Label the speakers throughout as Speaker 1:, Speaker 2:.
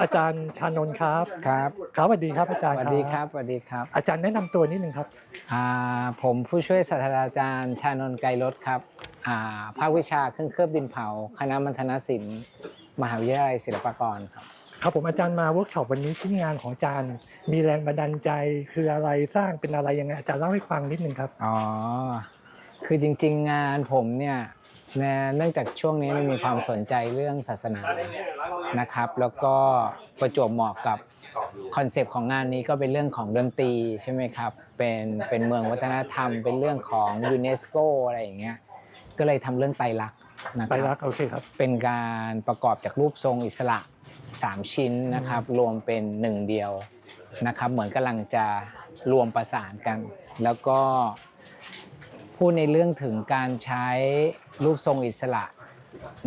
Speaker 1: อาจารย์ชานนท์ครับ
Speaker 2: ครับ
Speaker 1: ครับสวัสดีครับอาจาร
Speaker 2: ส
Speaker 1: ย์
Speaker 2: วัสดีครับสวัสดีครับ
Speaker 1: อาจารย์แนะนำตัวนิดนึงครับ
Speaker 2: อ่าผมผู้ช่วยศาสตราจารย์ชานนท์ไกรลดครับอ่าภาควิชาเครื่องเคลือบดินเผา คณะมัณฑนศิลป์ มหาวิทยาลัยศิลปากรครับ
Speaker 1: ครับผมอาจารย์มาเวิร์กช็อปวันนี้ชิ้นงานของอาจารย์ มีแรงบันดาลใจคืออะไรสร้างเป็นอะไรยังไงอาจารย์เล่าให้ฟังนิดนึงครับ
Speaker 2: อ๋อ คือจริงๆงานผมเนี่ย นะเนื่องจากช่วงนี้มีความสนใจเรื่องศาสนานะครับ แล้วก็ประจวบเหมาะกับคอนเซปต์ของงานนี้ก็เป็นเรื่องของดนตรีใช่ไหมครับ เป็นเป็นเมืองวัฒนธรรม เป็นเรื่องของยูเนสโกอะไรอย่างเงี้ย ก็เลยทำเรื่องไตรลักษณ์นะค
Speaker 1: ไป
Speaker 2: รับ
Speaker 1: รักโอเคครับ
Speaker 2: เป็นการประกอบจากรูปทรงอิสระ 3 ชิ้นนะครับ รวมเป็นหนึ่งเดียวนะครับ เหมือนกำลังจะรวมประสานกัน แล้วก็พูดในเรื่องถึงการใช้ รูปทรงอิสระ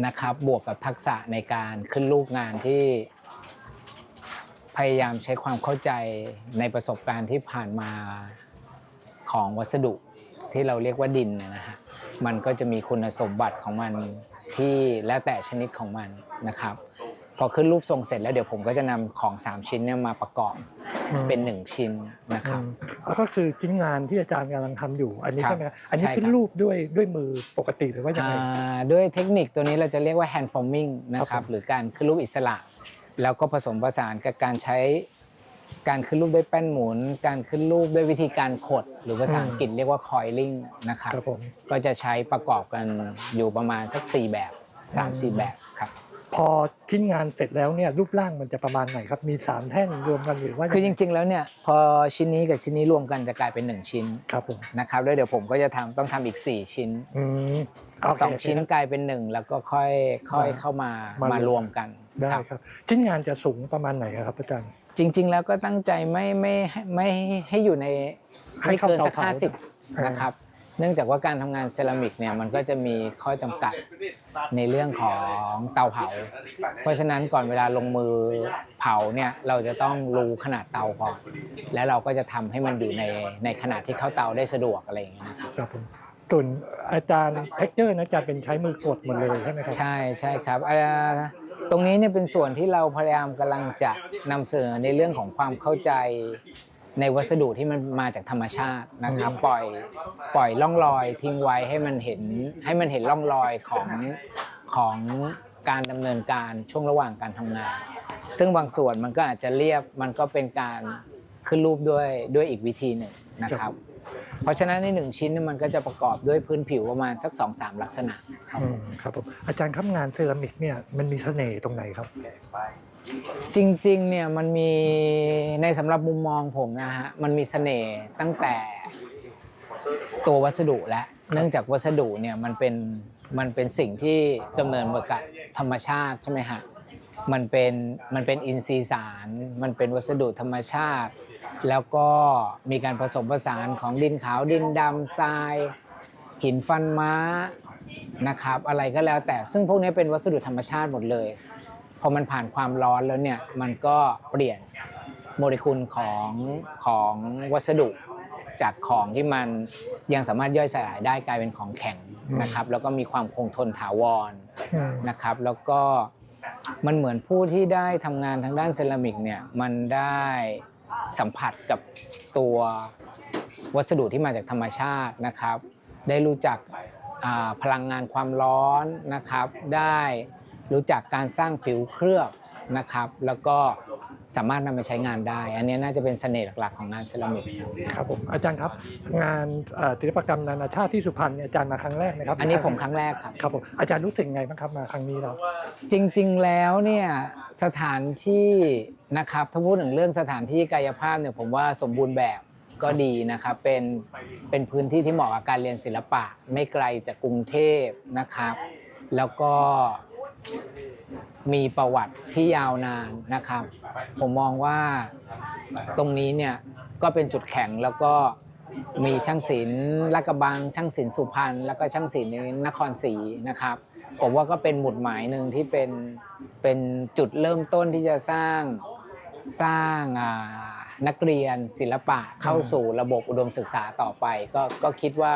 Speaker 2: นะครับ บวกกับทักษะในการขึ้นรูปงานที่ พยายามใช้ความเข้าใจในประสบการณ์ที่ผ่านมาของวัสดุที่เราเรียกว่าดินนะฮะมันก็จะมีคุณสมบัติของมันที่แล้วแต่ชนิดของมันนะครับ พอขึ้นรูปทรงเสร็จแล้วเดี๋ยวผมก็จะนำของ 3 ชิ้นเนี่ยมาประกอบ
Speaker 1: อืม
Speaker 2: เป็น1ชิ้นนะครับ
Speaker 1: อืมแล้วก็คือชิ้นงานที่อาจารย์กำลังทำอยู่ อันนี้
Speaker 2: ครับ
Speaker 1: ใช่ไหมครับอันนี้
Speaker 2: ใช่ครับ
Speaker 1: ขึ้นรูปด้วยด้วยมือปกติหรือว่ายังไง
Speaker 2: อ่าด้วยเทคนิคตัวนี้เราจะเรียกว่า hand forming นะค
Speaker 1: ครั
Speaker 2: รั
Speaker 1: บบผม
Speaker 2: หรือการขึ้นรูปอิสระ แล้วก็ผสมผสานกับการใช้การขึ้นรูปด้วยแป้นหมุน การขึ้นรูปด้วยวิธีการขด หรือภาษาอังกฤษเรียกว่า coiling นะครับ
Speaker 1: ครับผม
Speaker 2: ก็จะใช้ประกอบกันอยู่ประมาณสัก 4 แบบ 3-4 แบบครับ
Speaker 1: พอชิ้นงานเสร็จแล้วเนี่ยรูปร่างมันจะประมาณไหนครับ มีสามแท่งรวมกันหรือว่า
Speaker 2: คือจริง ๆ แล้วเนี่ยพอชิ้นนี้กับชิ้นนี้รวมกันจะกลายเป็น1ชิ้น
Speaker 1: ครับผม
Speaker 2: นะครับแล้วเดี๋ยวผมก็จะทำต้องทำอีก 4 ชิ้น
Speaker 1: อืมโเค
Speaker 2: สองชิ้นกลายเป็น1แล้วก็ค่อยค่อยเข้ามามา
Speaker 1: ม
Speaker 2: มารวมกัน
Speaker 1: ได้
Speaker 2: ครับ
Speaker 1: ครับ ชิ้นงานจะสูงประมาณไหนครับอาจารย์
Speaker 2: จริง ๆ แล้วก็ตั้งใจไม่ไม่ไม่ให้อยู่ใน
Speaker 1: ให้
Speaker 2: ไม่
Speaker 1: เข้า
Speaker 2: เกินสัก
Speaker 1: เตาเผา
Speaker 2: ห้าสิบ
Speaker 1: อ่าน
Speaker 2: นะครับ เนื่องจากว่าการทำงานเซรามิกเนี่ยมันก็จะมีข้อจำกัดในเรื่องของเตาเผา เพราะฉะนั้นก่อนเวลาลงมือเผาเนี่ยเราจะต้องรู้ขนาดเตาก่อนแล้วเราก็จะทำให้มันอยู่ในในขนาดที่เข้าเตาได้สะดวกอะไรอย่างเงี้ยนะครับ
Speaker 1: ครับผมส่วนอาจารย์เท็กเจอร์นะอาจารย์เป็นใช้มือกดหมดเลยใช่ไหมครับ
Speaker 2: ใช่ใช่ครับอ่าตรงนี้เนี่ยเป็นส่วนที่เราพยายามกำลังจะนำเสนอในเรื่องของความเข้าใจ ในวัสดุที่มันมาจากธรรมชาตินะครับปล่อยปล่อยร่องรอยทิ้งไว้ให้มันเห็นให้มันเห็นร่องรอยของของการดำเนินการช่วงระหว่างการทำงาน ซึ่งบางส่วนมันก็อาจจะเรียบมันก็เป็นการขึ้นรูปด้วยด้วยอีกวิธีหนึ่งนะครับ เพราะฉะนั้นในหนึ่งชิ้นเนยมันก็จะประกอบด้วยพื้นผิวประมาณสัก2อสลักษณะครับ
Speaker 1: อืมครับผมอาจารย์ครับงานเซรามิกเนี่ยมันมีเสน่ห์ตรงไหนครับ
Speaker 2: จริงๆเนี่ยมันมีในสำหรับมุมมองผมนะฮะมันมีเสน่ห์ตั้งแต่ตัววัสดุและเนื่องจากวัสดุเนี่ยมันเป็นมันเป็นสิ่งที่ดำเนินมากับธรรมชาติใช่ไหมฮะมันเป็นมันเป็นอินทรีย์สาร มันเป็นวัสดุธรรมชาติ แล้วก็มีการผสมผสานของดินขาวดินดำทราย หินฟันม้านะครับ อะไรก็แล้วแต่ซึ่งพวกนี้เป็นวัสดุธรรมชาติหมดเลย พอมันผ่านความร้อนแล้วเนี่ยมันก็เปลี่ยนโมเลกุลของของวัสดุจากของที่มันยังสามารถย่อยสลายได้กลายเป็นของแข็งนะครับ แล้วก็มีความคงทนถาวร
Speaker 1: อืม
Speaker 2: นะครับ แล้วก็มันเหมือนผู้ที่ได้ทำงานทางด้านเซรามิกเนี่ยมันได้สัมผัสกับตัววัสดุที่มาจากธรรมชาตินะครับ ได้รู้จักอ่าพลังงานความร้อนนะครับ ได้ รู้จักการสร้างผิวเคลือบนะครับ แล้วก็สามารถนำไปใช้งานได้ อันนี้น่าจะเป็นเสน่ห์หลักๆของงานเซรามิก
Speaker 1: ครับผมอาจารย์ครับงานเอ่อศิลปกรรมนานาชาติที่สุพรรณเนี่ยอาจารย์มาครั้งแรกนะครับ
Speaker 2: อันนี้ผมครั้งแรกครับ
Speaker 1: ครับผมอาจารย์รู้สึกไงบ้างครับมาครั้งนี้เรา
Speaker 2: จริงๆแล้วเนี่ยสถานที่นะครับถ้าพูดถึงเรื่องสถานที่กายภาพเนี่ยผมว่าสมบูรณ์แบบก็ดีนะครับเป็นเป็นพื้นที่ที่เหมาะกับการเรียนศิลปะ ไม่ไกลจากกรุงเทพนะครับ แล้วก็ มีประวัติที่ยาวนานนะครับ ผมมองว่าตรงนี้เนี่ยก็เป็นจุดแข็งแล้วก็มีช่างศิลป์ลาดกระบัง ช่างศิลป์สุพรรณแล้วก็ช่างศิลป์นครศรีนะครับ ผมว่าก็เป็นหมุดหมายหนึ่งที่เป็นเป็นจุดเริ่มต้นที่จะสร้างสร้างนักเรียนศิลปะเข้าสู่ระบบอุดมศึกษาต่อไป ก็ก็คิดว่า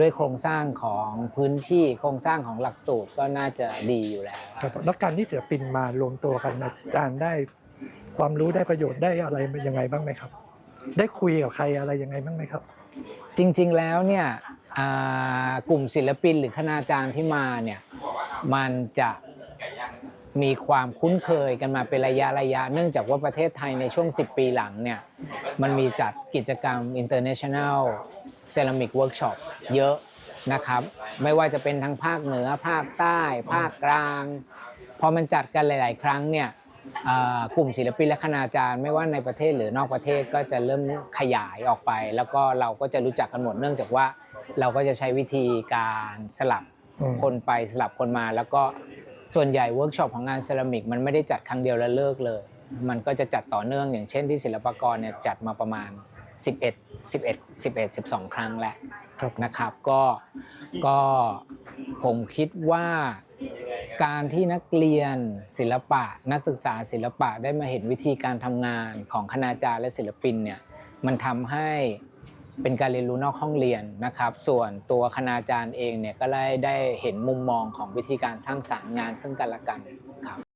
Speaker 2: ด้วยโครงสร้างของพื้นที่โครงสร้างของหลักสูตรก็น่าจะดีอยู่แล้ว
Speaker 1: ครับแล้วการที่ศิลปินมารวมตัวกันอาจารย์ได้ความรู้ได้ประโยชน์ได้อะไรยังไงบ้างไหมครับ ได้คุยกับใครอะไรยังไงบ้างไหมครับ
Speaker 2: จริงๆแล้วเนี่ยอ่ากลุ่มศิลปินหรือคณาจารย์ที่มาเนี่ยมันจะ มีความคุ้นเคยกันมาเป็นระยะระยะ เนื่องจากว่าประเทศไทยในช่วง 10 ปีหลังเนี่ยมันมีจัดกิจกรรม International Ceramic Workshop เยอะนะครับ ไม่ว่าจะเป็นทั้งภาคเหนือภาคใต้ ภาคกลาง พอมันจัดกันหลาย ๆ ครั้งเนี่ยอ่ากลุ่มศิลปินและคณาจารย์ไม่ว่าในประเทศหรือนอกประเทศก็จะเริ่มขยายออกไป แล้วก็เราก็จะรู้จักกันหมดเนื่องจากว่าเราก็จะใช้วิธีการสลับ
Speaker 1: อืม
Speaker 2: คนไปสลับคนมาแล้วก็ ส่วนใหญ่เวิร์กช็อปของงานเซรามิกมันไม่ได้จัดครั้งเดียวแล้วเลิกเลย มันก็จะจัดต่อเนื่องอย่างเช่นที่ศิลปากรเนี่ยจัดมาประมาณ 11 11 11 12 ครั้งแหละ
Speaker 1: ครับ
Speaker 2: นะครับก็ก็ผมคิดว่าการที่นักเรียนศิลปะ นักศึกษาศิลปะได้มาเห็นวิธีการทำงานของคณาจารย์และศิลปินเนี่ยมันทำให้ เป็นการเรียนรู้นอกห้องเรียนนะครับ ส่วนตัวคณาจารย์เองเนี่ยก็ได้ได้เห็นมุมมองของวิธีการสร้างสรรค์งานซึ่งกันและกันครับ